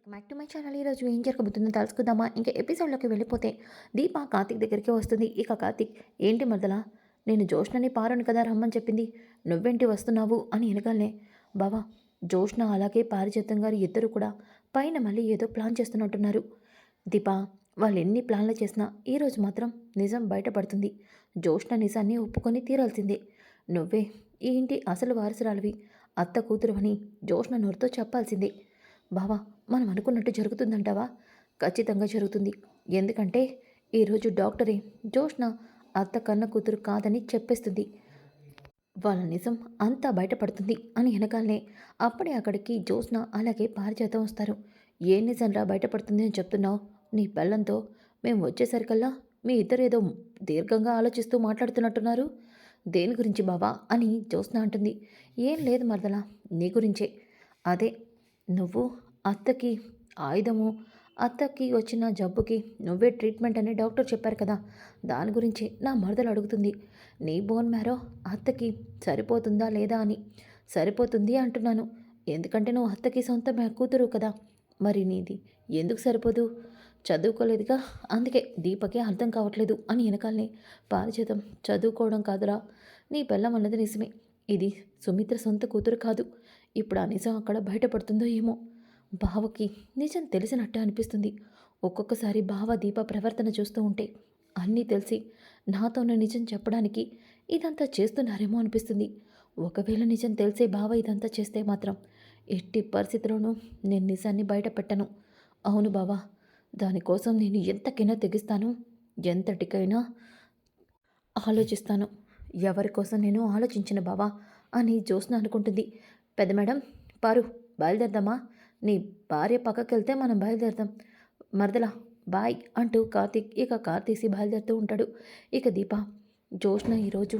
Welcome back to my channel. ఈరోజు ఏం జరగబోతుందో తెలుసుకుందామా? ఇంకా ఎపిసోడ్లోకి వెళ్ళిపోతే దీప కార్తిక్ దగ్గరికి వస్తుంది. ఇక కార్తిక్ ఏంటి మరదలా? నేను జోష్నని పారను కదా రమ్మని చెప్పింది. నువ్వేంటి వస్తున్నావు? అని వెనకాలనే బావా జోష్న అలాగే పారిజాతం గారు ఇద్దరు కూడా పైన మళ్ళీ ఏదో ప్లాన్ చేస్తున్నట్టున్నారు. దీప వాళ్ళు ఎన్ని ప్లాన్లు చేసినా ఈరోజు మాత్రం నిజం బయటపడుతుంది. జోష్న నిజాన్ని ఒప్పుకొని తీరాల్సిందే. నువ్వే ఈ ఇంటి అసలు వారసురాలివి అత్త కూతురు అని జోష్న నోరుతో చెప్పాల్సిందే. బావా మనం అనుకున్నట్టు జరుగుతుందంటావా? ఖచ్చితంగా జరుగుతుంది. ఎందుకంటే ఈరోజు డాక్టరే జోష్న అత్త కన్న కూతురు కాదని చెప్పేస్తుంది. వాళ్ళ నిజం అంతా బయటపడుతుంది అని వెనకాలనే అప్పుడే అక్కడికి జోష్న అలాగే పారిజాతం వస్తారు. ఏ నిజంరా బయటపడుతుంది అని చెప్తున్నావు? నీ బెల్లంతో మేము వచ్చేసరికల్లా మీ ఇద్దరు ఏదో దీర్ఘంగా ఆలోచిస్తూ మాట్లాడుతున్నట్టున్నారు. దేని గురించి బావా? అని జోష్న అంటుంది. ఏం లేదు మరదలా నీ గురించే. అదే నువ్వు అత్తకి ఆయుధము అత్తకి వచ్చిన జబ్బుకి నువ్వే ట్రీట్మెంట్ అని డాక్టర్ చెప్పారు కదా. దాని గురించి నా మరదలు అడుగుతుంది. నీ బోన్ మ్యారో అత్తకి సరిపోతుందా లేదా అని. సరిపోతుంది అంటున్నాను. ఎందుకంటే నువ్వు అత్తకి సొంత కూతురు కదా. మరి నీది ఎందుకు సరిపోదు? చదువుకోలేదుగా? అందుకే దీపకి అర్థం కావట్లేదు అని వెనకాలనే పారిచేతం చదువుకోవడం కాదురా. నీ పెళ్ళం అన్నది నిజమే. ఇది సుమిత్ర సొంత కూతురు కాదు. ఇప్పుడు ఆ నిజం అక్కడ బయటపడుతుందో ఏమో. బావకి నిజం తెలిసినట్టే అనిపిస్తుంది. ఒక్కొక్కసారి బావ దీప ప్రవర్తన చూస్తూ ఉంటే అన్నీ తెలిసి నాతోనే నిజం చెప్పడానికి ఇదంతా చేస్తున్నారేమో అనిపిస్తుంది. ఒకవేళ నిజం తెలిసే బావ ఇదంతా చేస్తే మాత్రం ఎట్టి పరిస్థితిలోనూ నేను నిజాన్ని బయట పెట్టను. అవును బావా దానికోసం నేను ఎంతకైనా తెగిస్తాను ఎంతటికైనా ఆలోచిస్తాను. ఎవరి కోసం నేను ఆలోచించిన బావా అని జ్యోత్స్న అనుకుంటుంది. పెద్ద మేడం పారు బయలుదేరదామా నీ భార్య పక్కకెళ్తే మనం బయలుదేరదాం. మరదలా బాయ్ అంటూ కార్తీక్ ఇక కార్ తీసి బయలుదేరుతూ ఉంటాడు. ఇక దీప జోష్న ఈరోజు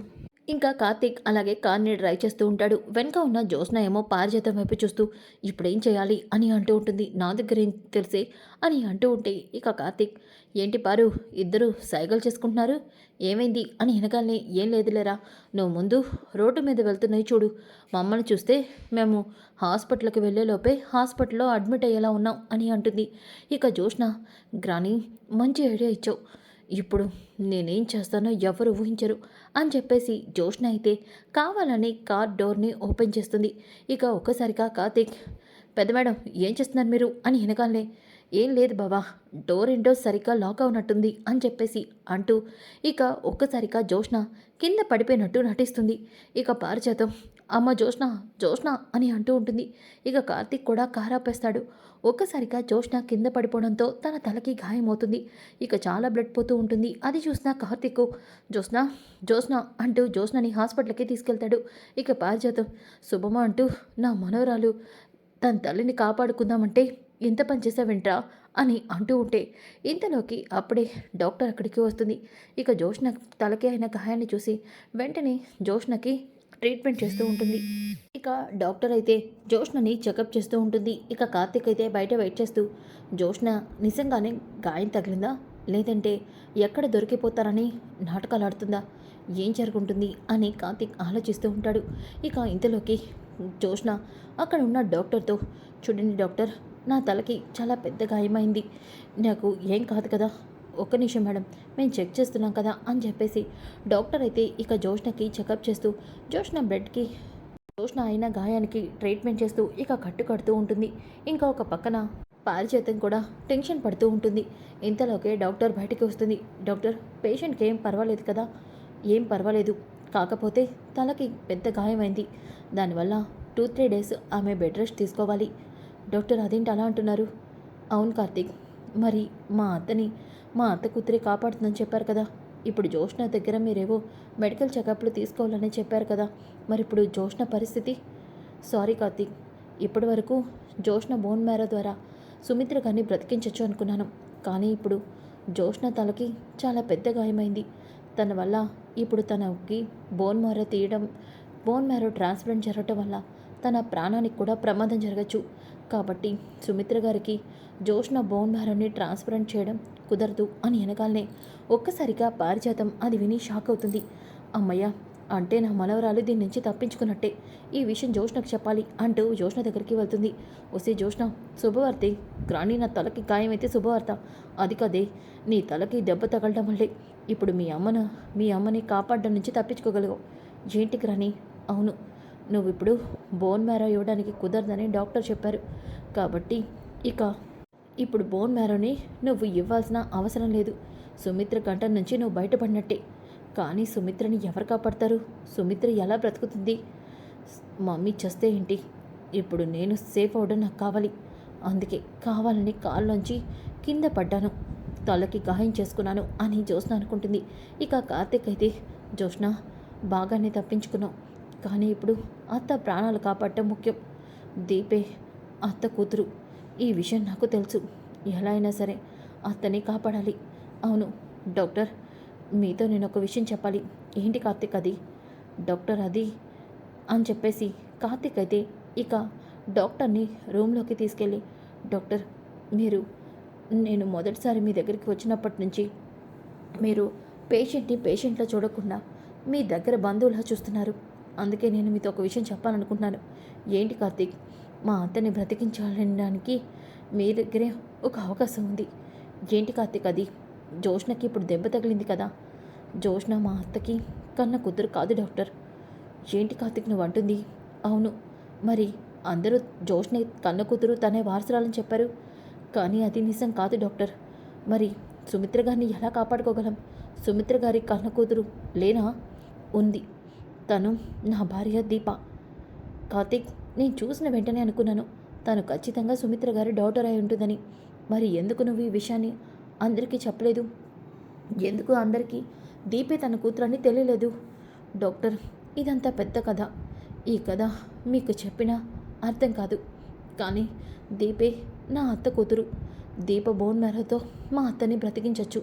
ఇంకా కార్తీక్ అలాగే కార్ని డ్రైవ్ చేస్తూ ఉంటాడు. వెనక ఉన్న జ్యోత్స్న ఏమో పారిజాతం వైపు చూస్తూ ఇప్పుడేం చేయాలి? అని అంటూ ఉంటుంది. నా దగ్గర ఏం తెలిసే? అని అంటూ ఉంటే ఇక కార్తీక్ ఏంటి పారు ఇద్దరు సైకిల్ చేసుకుంటున్నారు? ఏమైంది? అని వెనకాలనే ఏం లేదులేరా నువ్వు ముందు రోడ్డు మీద వెళ్తున్నాయి చూడు. మమ్మల్ని చూస్తే మేము హాస్పిటల్కి వెళ్ళేలోపే హాస్పిటల్లో అడ్మిట్ అయ్యేలా ఉన్నాం అని అంటుంది. ఇక జోష్న గ్రాని మంచి ఐడియా ఇచ్చావు. ఇప్పుడు నేనేం చేస్తానో ఎవరు ఊహించరు అని చెప్పేసి జోష్న అయితే కావాలని కార్ డోర్ని ఓపెన్ చేస్తుంది. ఇక ఒక్కసారిగా కార్తీక్ పెద్ద మేడం ఏం చేస్తున్నారు మీరు? అని వెనకాలనే ఏం లేదు బావా డోర్ ఏంటో సరిగ్గా లాక్ అవునట్టుంది అని చెప్పేసి అంటూ ఇక ఒక్కసారిగా జోష్న కింద పడిపోయినట్టు నటిస్తుంది. ఇక పారిచేతం అమ్మ జోష్న జోష్న అని అంటూ ఉంటుంది. ఇక కార్తీక్ కూడా కారాపేస్తాడు ఒక్కసారిగా జోష్న కింద పడిపోవడంతో తన తలకి గాయమవుతుంది. ఇక చాలా బ్లడ్ పోతూ ఉంటుంది. అది చూసిన కార్తిక్ జోష్న జోష్న అంటూ జోష్నని హాస్పిటల్కి తీసుకెళ్తాడు. ఇక పారిజాతం శుభమ అంటూ నా మనవరాలు తన తల్లిని కాపాడుకుందామంటే ఇంత పని చేసావేంట్రా అని అంటూ ఉంటే ఇంతలోకి అప్పుడే డాక్టర్ అక్కడికి వస్తుంది. ఇక జోష్న తలకి అయిన గాయాన్ని చూసి వెంటనే జోష్నకి ట్రీట్మెంట్ చేస్తూ ఉంటుంది. ఇక డాక్టర్ అయితే జోష్నని చెకప్ చేస్తూ ఉంటుంది. ఇక కార్తిక్ అయితే బయట వెయిట్ చేస్తూ జోష్న నిజంగానే గాయం తగిలిందా? లేదంటే ఎక్కడ దొరికిపోతారని నాటకాలు ఆడుతుందా? ఏం జరుగుంటుంది? అని కార్తిక్ ఆలోచిస్తూ ఉంటాడు. ఇక ఇంతలోకి జోష్న అక్కడ ఉన్న డాక్టర్తో చూడండి డాక్టర్ నా తలకి చాలా పెద్ద గాయమైంది. నాకు ఏం కాదు కదా? ఒక్క నిమిషం మేడం మేము చెక్ చేస్తున్నాం కదా అని చెప్పేసి డాక్టర్ అయితే ఇక జోష్నకి చెకప్ చేస్తూ జోష్న బ్రెడ్కి జోష్న అయిన గాయానికి ట్రీట్మెంట్ చేస్తూ ఇక కట్టు కడుతూ ఉంటుంది. ఇంకా ఒక పక్కన పారిచేతం కూడా టెన్షన్ పడుతూ ఉంటుంది. ఇంతలోకే డాక్టర్ బయటికి వస్తుంది. డాక్టర్ పేషెంట్కి ఏం పర్వాలేదు కదా? ఏం పర్వాలేదు. కాకపోతే తలకి పెద్ద గాయమైంది. దానివల్ల టూ త్రీ డేస్ ఆమె బెడ్ రెస్ట్ తీసుకోవాలి. డాక్టర్ అదేంటి అలా అంటున్నారు? అవును కార్తీక్ మరి మా అత్తని మా అత్త కూతురి కాపాడుతుందని చెప్పారు కదా. ఇప్పుడు జోష్ణ దగ్గర మీరేవో మెడికల్ చెకప్లు తీసుకోవాలని చెప్పారు కదా. మరి ఇప్పుడు జోష్ణ పరిస్థితి? సారీ కార్తీక్ ఇప్పటి వరకు జోష్ణ బోన్ మ్యారో ద్వారా సుమిత్ర గారిని బ్రతికించవచ్చు అనుకున్నాను. కానీ ఇప్పుడు జోష్ణ తలకి చాలా పెద్ద గాయమైంది. తన వల్ల ఇప్పుడు తనకి బోన్ మేర తీయడం బోన్ మేర ట్రాన్స్ప్లాంట్ జరగటం వల్ల తన ప్రాణానికి కూడా ప్రమాదం జరగచ్చు. కాబట్టి సుమిత్ర గారికి జోష్న బోన్ మ్యారోని ట్రాన్స్ప్లాంట్ చేయడం కుదరదు అని వెనకాలనే ఒక్కసారిగా పారిజాతం అది విని షాక్ అవుతుంది. అమ్మయ్య అంటే నా మనవరాలు దీని నుంచి తప్పించుకున్నట్టే. ఈ విషయం జోష్నకు చెప్పాలి అంటూ జోష్న దగ్గరికి వెళ్తుంది. వస్తే జోష్న శుభవార్తే. గ్రాణి నా తలకి గాయమైతే శుభవార్త. అది కదే నీ తలకి దెబ్బ తగలడం వల్లే. ఇప్పుడు మీ అమ్మను మీ అమ్మని కాపాడడం నుంచి తప్పించుకోగలవు. ఏంటి గ్రాణి అవును నువ్వు ఇప్పుడు బోన్ మ్యారో ఇవ్వడానికి కుదరదని డాక్టర్ చెప్పారు. కాబట్టి ఇక ఇప్పుడు బోన్ మ్యారోని నువ్వు ఇవ్వాల్సిన అవసరం లేదు. సుమిత్ర గంట నుంచి నువ్వు బయటపడినట్టే. కానీ సుమిత్రని ఎవరు కాపాడతారు? సుమిత్ర ఎలా బ్రతుకుతుంది? మమ్మీ చస్తే ఏంటి? ఇప్పుడు నేను సేఫ్ అవడం నాకు కావాలి. అందుకే కావాలని కాళ్ళలోంచి కింద పడ్డాను. తలకి గాయం చేసుకున్నాను అని జ్యోత్స్న అనుకుంటుంది. ఇక కార్తీక్ అయితే జ్యోత్స్న బాగానే తప్పించుకున్నావు. కానీ ఇప్పుడు అత్త ప్రాణాలు కాపాడటం ముఖ్యం. దీపే అత్త కూతురు. ఈ విషయం నాకు తెలుసు. ఎలా అయినా సరే అతన్ని కాపాడాలి. అవును డాక్టర్. మీతో నేను ఒక విషయం చెప్పాలి. ఏంటి కార్తిక్ అది? డాక్టర్ అది అని చెప్పేసి కార్తిక్ అయితే ఇక డాక్టర్ని రూమ్లోకి తీసుకెళ్ళి డాక్టర్ మీరు నేను మొదటిసారి మీ దగ్గరికి వచ్చినప్పటి నుంచి మీరు పేషెంట్ని పేషెంట్లా చూడకుండా మీ దగ్గర బంధువులా చూస్తున్నారు. అందుకే నేను మీతో ఒక విషయం చెప్పాలనుకుంటున్నాను. ఏంటి కార్తీక్? మా అత్తని బ్రతికించాలనడానికి మీ దగ్గరే ఒక అవకాశం ఉంది. ఏంటి కార్తీక్ అది? జోష్నకి ఇప్పుడు దెబ్బ తగిలింది కదా. జోష్న మా అత్తకి కన్న కూతురు కాదు డాక్టర్. ఏంటి కార్తీక్ నువ్వు అంటుంది? అవును. మరి అందరూ జోష్ణ కన్న కూతురు తనే వారసురాలని చెప్పారు. కానీ అది నిజం కాదు డాక్టర్. మరి సుమిత్ర గారిని ఎలా కాపాడుకోగలం? సుమిత్ర గారి కన్న కూతురు లేనా? ఉంది. తను నా భార్య దీప. కార్తీక్ నేను చూసిన వెంటనే అనుకున్నాను తను ఖచ్చితంగా సుమిత్ర గారి డాటర్ అయి ఉంటుందని. మరి ఎందుకు నువ్వు ఈ విషయాన్ని అందరికీ చెప్పలేదు? ఎందుకు అందరికీ? దీపే తన కూతురని తెలియలేదు. డాక్టర్ ఇదంతా పెద్ద కథ. ఈ కథ మీకు చెప్పినా అర్థం కాదు. కానీ దీపే నా అత్త కూతురు. దీప బోన్ మేరతో మా అత్తని బ్రతికించవచ్చు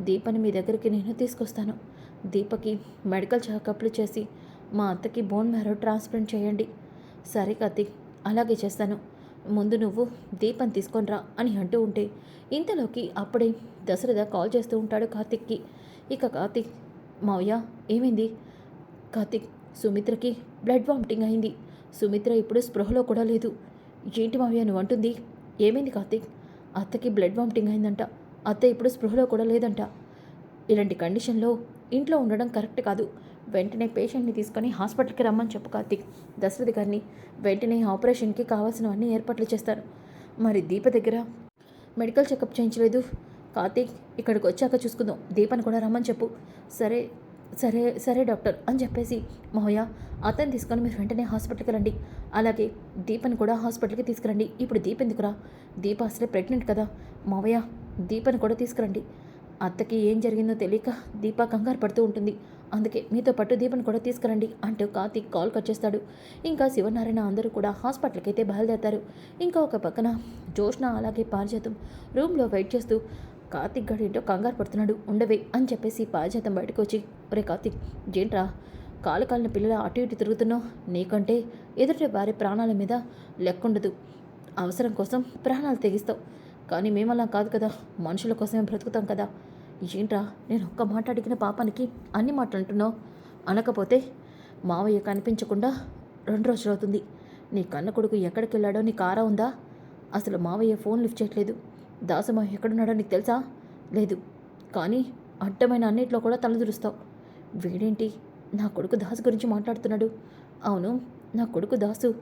దీపని మీ దగ్గరికి నేను తీసుకొస్తాను. దీపకి మెడికల్ చెకప్లు చేసి మా అత్తకి బోన్ మ్యారో ట్రాన్స్ప్లాంట్ చేయండి. సరే కార్తీక్ అలాగే చేస్తాను. ముందు నువ్వు దీపం తీసుకొనిరా అని అంటూ ఉంటే ఇంతలోకి అప్పుడే దశరథ కాల్ చేస్తూ ఉంటాడు కార్తిక్కి. ఇక కార్తిక్ మావయ్య ఏమైంది? కార్తిక్ సుమిత్రకి బ్లడ్ వామిటింగ్ అయింది. సుమిత్ర ఇప్పుడు స్పృహలో కూడా లేదు. ఏంటి మావయ్య నువ్వు అంటుంది. ఏమైంది కార్తిక్? అత్తకి బ్లడ్ వామిటింగ్ అయిందంట. అత్త ఇప్పుడు స్పృహలో కూడా లేదంట. ఇలాంటి కండిషన్లో ఇంట్లో ఉండడం కరెక్ట్ కాదు. వెంటనే పేషెంట్ని తీసుకొని హాస్పిటల్కి రమ్మని చెప్పు కార్తీక్. దశరథ్ గారిని వెంటనే ఆపరేషన్కి కావాల్సినవన్నీ ఏర్పాట్లు చేస్తారు. మరి దీప దగ్గర మెడికల్ చెకప్ చేయించలేదు. కార్తీక్ ఇక్కడికి వచ్చాక చూసుకుందాం. దీపని కూడా రమ్మని చెప్పు. సరే సరే సరే డాక్టర్ అని చెప్పేసి మహోయ అతను తీసుకొని మీరు వెంటనే హాస్పిటల్కి రండి. అలాగే దీపని కూడా హాస్పిటల్కి తీసుకురండి. ఇప్పుడు దీప ఎందుకురా? దీప అసలే ప్రెగ్నెంట్ కదా. మావయ్య దీపని కూడా తీసుకురండి. అత్తకి ఏం జరిగిందో తెలియక దీప కంగారు పడుతూ ఉంటుంది. అందుకే మీతో పాటు దీపని కూడా తీసుకురండి అంటూ కార్తీక్ కాల్ కట్ చేస్తాడు. ఇంకా శివనారాయణ అందరూ కూడా హాస్పిటల్కి అయితే బయలుదేరతారు. ఇంకా ఒక పక్కన జోష్న అలాగే పారిజాతం రూమ్లో వెయిట్ చేస్తూ కార్తీక్ గడు ఏంటో కంగారు పడుతున్నాడు ఉండవే అని చెప్పేసి పారిజాతం బయటకు వచ్చి ఒరే కార్తీక్ ఏంట్రా? కాలు కాలిన పిల్లల అటు ఇటు తిరుగుతున్నావు? నీకంటే ఎదుటి వారి ప్రాణాల మీద లెక్కుండదు. అవసరం కోసం ప్రాణాలు తెగిస్తావు. కానీ మేమలా కాదు కదా మనుషుల కోసమే బ్రతుకుతాం కదా. ఏంట్రా నేను ఒక్క మాట అడిగిన పాపానికి అన్ని మాటలు అంటున్నావు అనకపోతే మావయ్య కనిపించకుండా రెండు రోజులు అవుతుంది నీ కన్న కొడుకు ఎక్కడికి వెళ్ళాడో నీ కారా ఉందా? అసలు మావయ్య ఫోన్ లిఫ్ట్ చేయట్లేదు. దాసమ్మ ఎక్కడున్నాడో నీకు తెలుసా? లేదు. కానీ అడ్డమైన అన్నిట్లో కూడా తలదురుస్తావు వీడేంటి? నా కొడుకు దాసు గురించి మాట్లాడుతున్నాడు. అవును నా కొడుకు దాసు.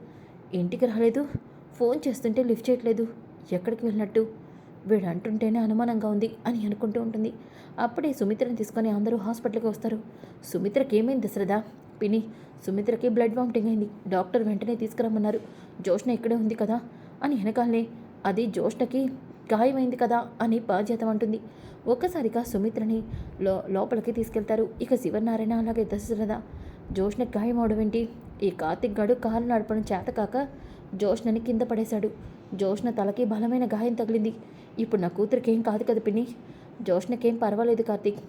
ఇంటికి రాలేదు. ఫోన్ చేస్తుంటే లిఫ్ట్ చేయట్లేదు. ఎక్కడికి వెళ్ళినట్టు? వీడు అంటుంటేనే అనుమానంగా ఉంది అని అనుకుంటూ ఉంటుంది. అప్పుడే సుమిత్రని తీసుకొని అందరూ హాస్పిటల్కి వస్తారు. సుమిత్రకి ఏమైంది దశరథ? పిని సుమిత్రకి బ్లడ్ వామిటింగ్ అయింది. డాక్టర్ వెంటనే తీసుకురమ్మన్నారు. జోష్ణ ఇక్కడే ఉంది కదా? అని వెనకాలనే అది జోష్ణకి గాయమైంది కదా? అని బాధ్యత అంటుంది. ఒక్కసారిగా సుమిత్రని లో లోపలికి తీసుకెళ్తారు. ఇక శివనారాయణ అలాగే దశరథ. జోష్నకి గాయం అవడం ఏంటి? ఈ కార్తిక్ గడు కారు నడపడం చేతకాక జోష్ణని కింద పడేశాడు. జోష్ణ తలకి బలమైన గాయం తగిలింది. ఇప్పుడు నా కూతురికేం కాదు కదా పిన్ని. జోష్నకేం పర్వాలేదు కార్తీక్.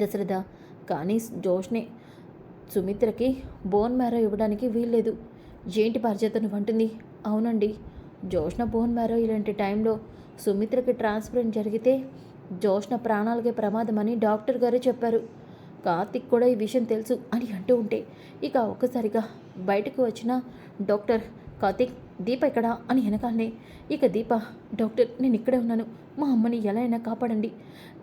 దశరథ కానీ జోష్నే సుమిత్రకి బోన్ మ్యారో ఇవ్వడానికి వీల్లేదు. ఏంటి బాధ్యతను నువ్వు అంటుంది. అవునండి జోష్న బోన్ మ్యారో ఇలాంటి టైంలో సుమిత్రకి ట్రాన్స్ప్లాంట్ జరిగితే జోష్న ప్రాణాలకే ప్రమాదమని డాక్టర్ గారు చెప్పారు. కార్తిక్ కూడా ఈ విషయం తెలుసు అని అంటూ ఉంటే ఇక ఒక్కసారిగా బయటకు వచ్చిన డాక్టర్ కార్తీక్ దీప ఇక్కడ అని వెనకాలనే. ఇక దీప డాక్టర్ నేను ఇక్కడే ఉన్నాను. మా అమ్మని ఎలా అయినా కాపాడండి.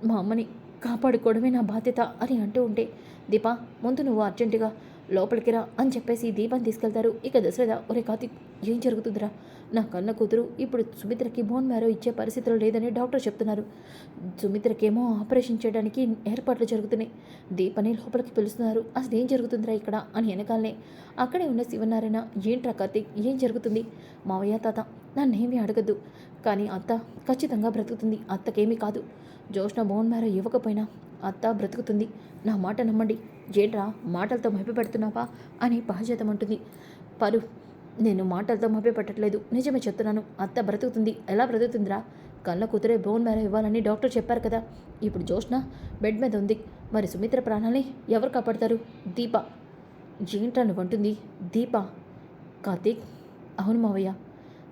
మా అమ్మని కాపాడుకోవడమే నా బాధ్యత అని అంటూ ఉంటే దీప ముందు నువ్వు అర్జెంటుగా లోపలికి రా అని చెప్పేసి దీపాన్ని తీసుకెళ్తారు. ఇక దశరథ ఒరే కార్తీక్ ఏం జరుగుతుందిరా? నా కన్న కూతురు ఇప్పుడు సుమిత్రకి బోన్ మ్యారో ఇచ్చే పరిస్థితిలో లేదని డాక్టర్ చెప్తున్నారు. సుమిత్రకేమో ఆపరేషన్ చేయడానికి ఏర్పాట్లు జరుగుతున్నాయి. దీపని లోపలికి పిలుస్తున్నారు. అసలు ఏం జరుగుతుందిరా ఇక్కడ? అని వెనకాలనే. అక్కడే ఉన్న శివనారాయణ ఏంట్రా కార్తీక్ ఏం జరుగుతుంది? మావయ్య తాత నన్నేమీ అడగద్దు. కానీ అత్త ఖచ్చితంగా బ్రతుకుతుంది. అత్తకేమీ కాదు. జోష్న బోన్ మ్యారో ఇవ్వకపోయినా అత్త బ్రతుకుతుంది. నా మాట నమ్మండి. ఏంట్రా మాటలతో మభ్యపెడుతున్నావా అని బాధ్యతం అంటుంది. పరు నేను మాటలతో మభ్యపెట్టట్లేదు. నిజమే చెప్తున్నాను అత్త బ్రతుకుతుంది. ఎలా బ్రతుకుతుందిరా? కళ్ళ కూతురే బోన్ మేర ఇవ్వాలని డాక్టర్ చెప్పారు కదా. ఇప్పుడు జోష్న బెడ్ మీద ఉంది. మరి సుమిత్ర ప్రాణాలని ఎవరు కాపాడతారు? దీప. ఏంట్రా నువ్వు అంటుంది. దీప. కార్తీక్ అవును మావయ్య.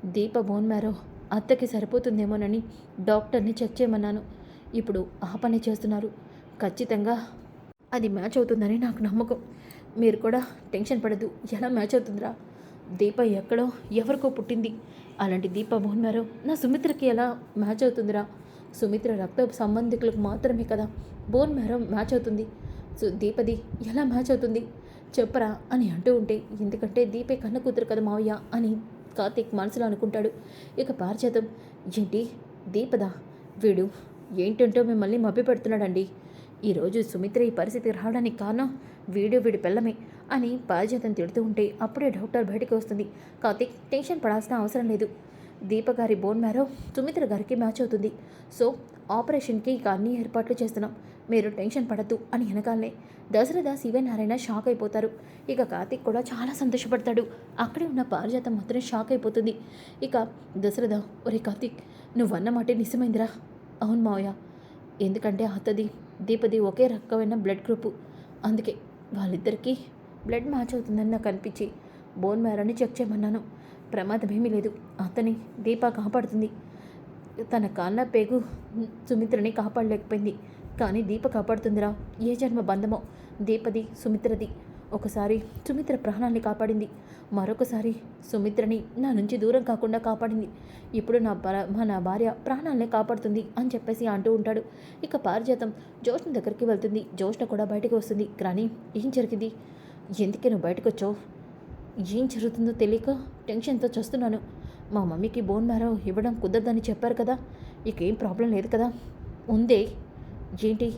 దీప బోన్ మ్యారో అత్తకి సరిపోతుందేమోనని డాక్టర్ని చెక్ చేయమన్నాను. ఇప్పుడు ఆ పని చేస్తున్నారు. ఖచ్చితంగా అది మ్యాచ్ అవుతుందని నాకు నమ్మకం. మీరు కూడా టెన్షన్ పడద్దు. ఎలా మ్యాచ్ అవుతుందిరా? దీప ఎక్కడో ఎవరికో పుట్టింది. అలాంటి దీప బోన్ నా సుమిత్రకి ఎలా మ్యాచ్ అవుతుందిరా? సుమిత్ర రక్త సంబంధికులకు మాత్రమే కదా బోన్ మ్యారో మ్యాచ్ అవుతుంది. సో దీపది ఎలా మ్యాచ్ అవుతుంది? చెప్పరా అని అంటూ ఉంటే ఎందుకంటే దీపే కన్న కూతురు కదా మావయ్య అని కార్తీక్ మనసులో అనుకుంటాడు. ఇక పారిచేతం ఏంటి? దీపదా? వీడు ఏంటంటో మిమ్మల్ని మభ్యపెడుతున్నాడండి. ఈరోజు సుమిత్ర ఈ పరిస్థితి రావడానికి కారణం వీడు వీడి పిల్లమే అని పారిజాతం తిడుతూ ఉంటే అప్పుడే డాక్టర్ బయటకు వస్తుంది. కార్తీక్ టెన్షన్ పడాల్సిన అవసరం లేదు. దీప గారి బోన్ మ్యారో సుమిత్ర గారికి మ్యాచ్ అవుతుంది. సో ఆపరేషన్కి ఇక అన్ని ఏర్పాట్లు చేస్తున్నాం. మీరు టెన్షన్ పడద్దు అని వెనకాలనే దశరథ శివనారాయణ షాక్ అయిపోతారు. ఇక కార్తీక్ కూడా చాలా సంతోషపడతాడు. అక్కడే ఉన్న పారిజాతం మాత్రం షాక్ అయిపోతుంది. ఇక దశరథ ఒరే కార్తీక్ నువ్వన్నమాట నిజమైందిరా. అవును మావయ్య. ఎందుకంటే అతది దీపది ఒకే రకమైన బ్లడ్ గ్రూపు. అందుకే వాళ్ళిద్దరికీ బ్లడ్ మ్యాచ్ అవుతుందని నాకు అనిపించి బోన్ మ్యారోని చెక్ చేయమన్నాను. ప్రమాదం ఏమీ లేదు. అతని దీప కాపాడుతుంది. తన కాన్న పేగు సుమిత్రని కాపాడలేకపోయింది. కానీ దీప కాపాడుతుందిరా. ఏ జన్మ బంధమో? దీపది సుమిత్రది. ఒకసారి సుమిత్ర ప్రాణాన్ని కాపాడింది. మరొకసారి సుమిత్రని నా నుంచి దూరం కాకుండా కాపాడింది. ఇప్పుడు నా భర మా నా భార్య ప్రాణాలనే కాపాడుతుంది అని చెప్పేసి అంటూ ఉంటాడు. ఇక పారిజాతం జోష్ణ దగ్గరికి వెళ్తుంది. జోష్ణ కూడా బయటకు వస్తుంది. కానీ ఏం జరిగింది? ఎందుకే నువ్వు బయటకు వచ్చావు ఏం జరుగుతుందో తెలియక టెన్షన్తో చూస్తున్నాను. మా మమ్మీకి బోన్ మ్యారో ఇవ్వడం కుదరదని చెప్పారు కదా. ఇక ఏం ప్రాబ్లం లేదు కదా. ఉందే. ఏంటి?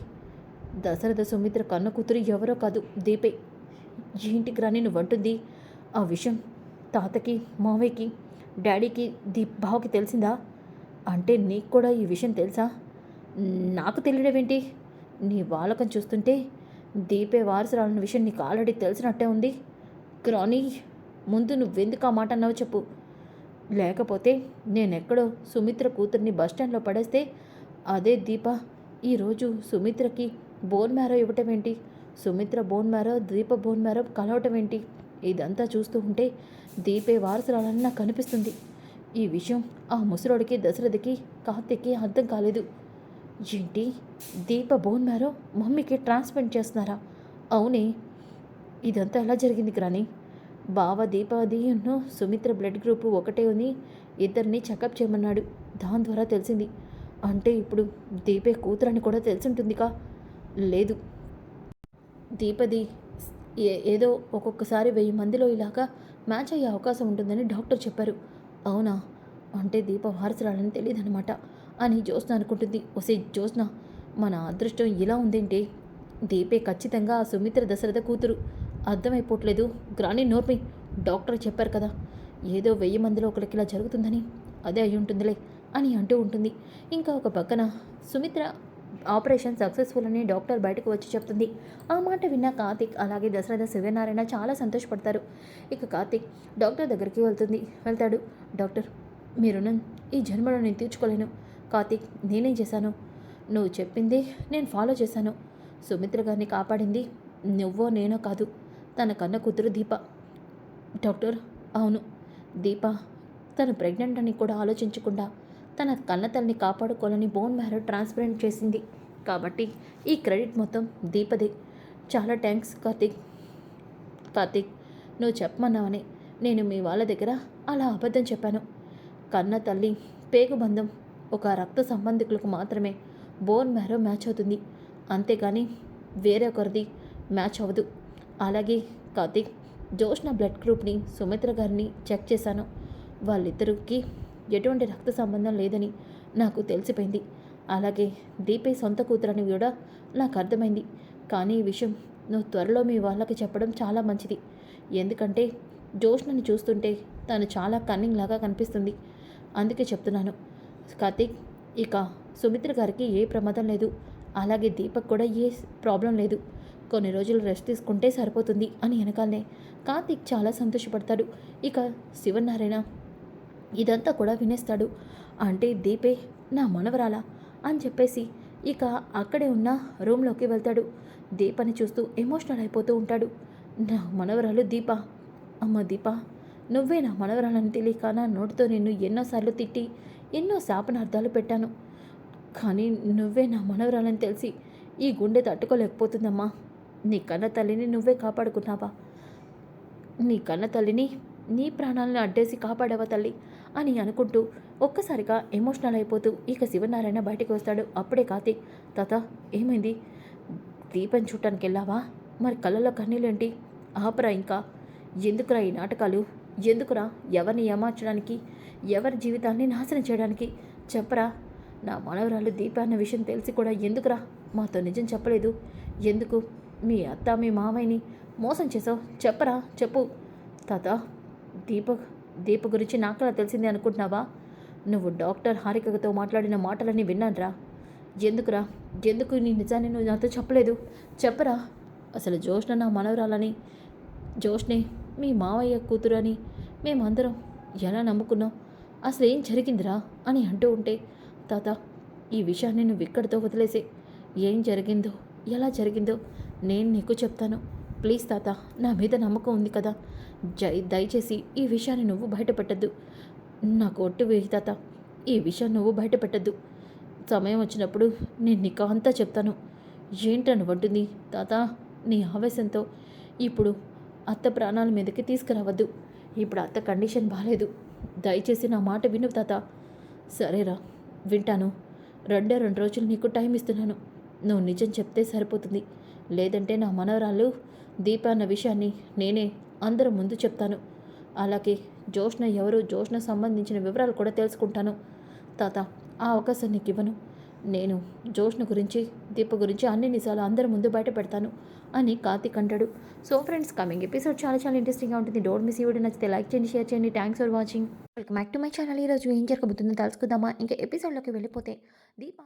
దశరథ సుమిత్ర కన్న కూతురు ఎవరో కాదు. దీపే. ఏంటికి రాని నువ్వంటుంది ఆ విషయం తాతకి మావయ్యకి డాడీకి దీప్ బావకి తెలిసిందా? అంటే నీకు కూడా ఈ విషయం తెలుసా? నాకు తెలియడం ఏంటి నీ వాలకం చూస్తుంటే దీపే వారసురాలన్న విషయం నీకు ఆల్రెడీ తెలిసినట్టే ఉంది. క్రానీ ముందు నువ్వెందుకు ఆ మాట అన్నావు చెప్పు. లేకపోతే నేనెక్కడో సుమిత్ర కూతుర్ని బస్టాండ్లో పడేస్తే అదే దీప ఈరోజు సుమిత్రకి bone marrow ఇవ్వటమేంటి? Sumitra bone marrow Deepa bone కలవటం ఏంటి? ఇదంతా చూస్తూ ఉంటే దీపే వారసురాలని నాకు కనిపిస్తుంది. ఈ విషయం ఆ ముసలోడికి దశరథకి కార్తిక్కి అర్థం కాలేదు. ఏంటి? దీప బోన్ మమ్మీకి ట్రాన్స్ప్లాంట్ చేస్తున్నారా? అవునే. ఇదంతా ఎలా జరిగింది గ్రాని? బావ దీపాది సుమిత్ర బ్లడ్ గ్రూప్ ఒకటే ఉంది ఇద్దరిని చెకప్ చేయమన్నాడు. దాని ద్వారా తెలిసింది. అంటే ఇప్పుడు దీపే కూతురని కూడా తెలిసి ఉంటుందిగా? లేదు. దీపది ఏ- ఏదో ఒక్కొక్కసారి వెయ్యి మందిలో ఇలాగా మ్యాచ్ అయ్యే అవకాశం ఉంటుందని డాక్టర్ చెప్పారు. అవునా? అంటే దీప వారసురాలని తెలియదనమాట అని జ్యోత్స్న అనుకుంటుంది. ఒసే జ్యోత్స్న మన అదృష్టం ఇలా ఉందేంటి? దీపే ఖచ్చితంగా ఆ సుమిత్ర దశరథ కూతురు. అర్థమైపోవట్లేదు. గ్రాని నోర్మి డాక్టర్ చెప్పారు కదా ఏదో వెయ్యి మందిలో ఒకరికి ఇలా జరుగుతుందని. అదే అయి ఉంటుందిలే అని అంటూ ఉంటుంది. ఇంకా ఒక పక్కన సుమిత్ర ఆపరేషన్ సక్సెస్ఫుల్ అని డాక్టర్ బయటకు వచ్చి చెప్తుంది. ఆ మాట విన్న కార్తిక్ అలాగే దశరథ శివనారాయణ చాలా సంతోషపడతారు. ఇక కార్తిక్ డాక్టర్ దగ్గరికి వెళ్తుంది. వెళ్తాడు. డాక్టర్ మీరు ఈ జన్మలో నేను తీర్చుకోలేను. కార్తిక్ నేనేం చేశాను? నువ్వు చెప్పింది నేను ఫాలో చేశాను. సుమిత్ర గారిని కాపాడింది నువ్వో నేనో కాదు. తన కన్న కూతురు దీప. డాక్టర్ అవును. దీప తను ప్రెగ్నెంట్ అని కూడా ఆలోచించకుండా తన కన్నతల్ని కాపాడుకోవాలని బోన్ మ్యారో ట్రాన్స్పరెంట్ చేసింది. కాబట్టి ఈ క్రెడిట్ మొత్తం దీపదే. చాలా థ్యాంక్స్ కార్తీక్. కార్తీక్ నువ్వు చెప్పమన్నావని. నేను మీ వాళ్ళ దగ్గర అలా అబద్ధం చెప్పాను. కన్న తల్లి పేగుబంధం ఒక రక్త సంబంధికులకు మాత్రమే బోన్ మ్యారో మ్యాచ్ అవుతుంది. అంతేగాని వేరే ఒకరిది మ్యాచ్ అవ్వదు. అలాగే కార్తీక్ జోష్న బ్లడ్ గ్రూప్ని సుమిత్ర గారిని చెక్ చేశాను. వాళ్ళిద్దరికి ఎటువంటి రక్త సంబంధం లేదని నాకు తెలిసిపోయింది. అలాగే దీపే సొంత కూతురని కూడా నాకు అర్థమైంది. కానీ ఈ విషయం నువ్వు త్వరలో మీ వాళ్ళకి చెప్పడం చాలా మంచిది. ఎందుకంటే జోష్నని చూస్తుంటే తను చాలా కన్నింగ్ లాగా కనిపిస్తుంది. అందుకే చెప్తున్నాను. కార్తీక్ ఇక సుమిత్ర గారికి ఏ ప్రమాదం లేదు. అలాగే దీపక్ కూడా ఏ ప్రాబ్లం లేదు. కొన్ని రోజులు రెస్ట్ తీసుకుంటే సరిపోతుంది అని వెనకాలనే కార్తీక్ చాలా సంతోషపడతాడు. ఇక శివనారాయణ ఇదంతా కూడా వినేస్తాడు. అంటే దీపే నా మనవరాలా? అని చెప్పేసి ఇక అక్కడే ఉన్న రూమ్లోకి వెళ్తాడు. దీపని చూస్తూ ఎమోషనల్ అయిపోతూ ఉంటాడు. నా మనవరాలు దీప. అమ్మ దీప నువ్వే నా మనవరాలని తెలియక నా నోటితో నిన్ను ఎన్నోసార్లు తిట్టి ఎన్నో శాపనార్థాలు పెట్టాను. కానీ నువ్వే నా మనవరాలని తెలిసి ఈ గుండె తట్టుకోలేకపోతుందమ్మా. నీ కన్న తల్లిని నువ్వే కాపాడుకున్నావా? నీ కన్న తల్లిని నీ ప్రాణాలను అడ్డేసి కాపాడావా తల్లి? అని అనుకుంటూ ఒక్కసారిగా ఎమోషనల్ అయిపోతూ ఇక శివనారాయణ బయటకు వస్తాడు. అప్పుడే కార్తీక్ తాత ఏమైంది? దీపం చూడటానికి వెళ్ళావా మరి కళ్ళలో కన్నీళ్ళేంటి ఆపరా ఇంకా. ఎందుకురా ఈ నాటకాలు? ఎందుకురా ఎవరిని ఏమార్చడానికి? ఎవరి జీవితాన్ని నాశనం చేయడానికి? చెప్పరా. నా మనవరాలు దీప అన్న విషయం తెలిసి కూడా ఎందుకురా? మాతో నిజం చెప్పలేదు. ఎందుకు? మీ అత్త మీ మామయ్యని మోసం చేసావు చెప్పరా చెప్పు. తాత దీపక్ దీప గురించి నాకలా తెలిసింది అనుకుంటున్నావా? నువ్వు డాక్టర్ హారికతో మాట్లాడిన మాటలన్నీ విన్నానురా. ఎందుకురా? ఎందుకు నీ నిజాన్ని నువ్వు నాతో చెప్పలేదు? చెప్పరా? అసలు జోష్న నా మనవరాలని జోష్నే మీ మావయ్య కూతురు అని మేమందరం ఎలా నమ్ముకున్నాం? అసలు ఏం జరిగిందిరా? అని అంటూ ఉంటే తాత ఈ విషయాన్ని నువ్వు ఇక్కడితో వదిలేసే. ఏం జరిగిందో ఎలా జరిగిందో నేను నీకు చెప్తాను. ప్లీజ్ తాత నా మీద నమ్మకం ఉంది కదా. జై దయచేసి ఈ విషయాన్ని నువ్వు బయటపెట్టద్దు. నాకు ఒట్టు వేయి తాత ఈ విషయం నువ్వు బయటపెట్టద్దు. సమయం వచ్చినప్పుడు నేను నీకు అంతా చెప్తాను. ఏంటని వంటుంది తాత నీ ఆవేశంతో. ఇప్పుడు అత్త ప్రాణాల మీదకి తీసుకురావద్దు. ఇప్పుడు అత్త కండిషన్ బాగాలేదు దయచేసి నా మాట విను తాత. సరేరా వింటాను. రెండే రెండు రోజులు నీకు టైం ఇస్తున్నాను. నువ్వు నిజం చెప్తే సరిపోతుంది. లేదంటే నా మనవరాలు దీప అన్న విషయాన్ని నేనే అందరి ముందు చెప్తాను. అలాగే జోష్న ఎవరు జోష్న సంబంధించిన వివరాలు కూడా తెలుసుకుంటాను. తాత ఆ అవకాశం నీకు ఇవ్వను. నేను జోష్న గురించి దీప గురించి అన్ని నిజాలు అందరి ముందు బయట పెడతాను అని కార్తీక్ అంటాడు. సో ఫ్రెండ్స్ కమింగ్ ఎపిసోడ్ చాలా చాలా ఇంట్రెస్టింగ్గా ఉంటుంది. డోంట్ మిస్ ఈ వీడియో నచ్చితే లైక్ చేయండి షేర్ చేయండి. Thanks for watching welcome back to my channel ఈరోజు ఏం జరగబోతుందో తెలుసుకుందామా? ఇంకా ఎపిసోడ్లోకి వెళ్ళిపోతే దీపా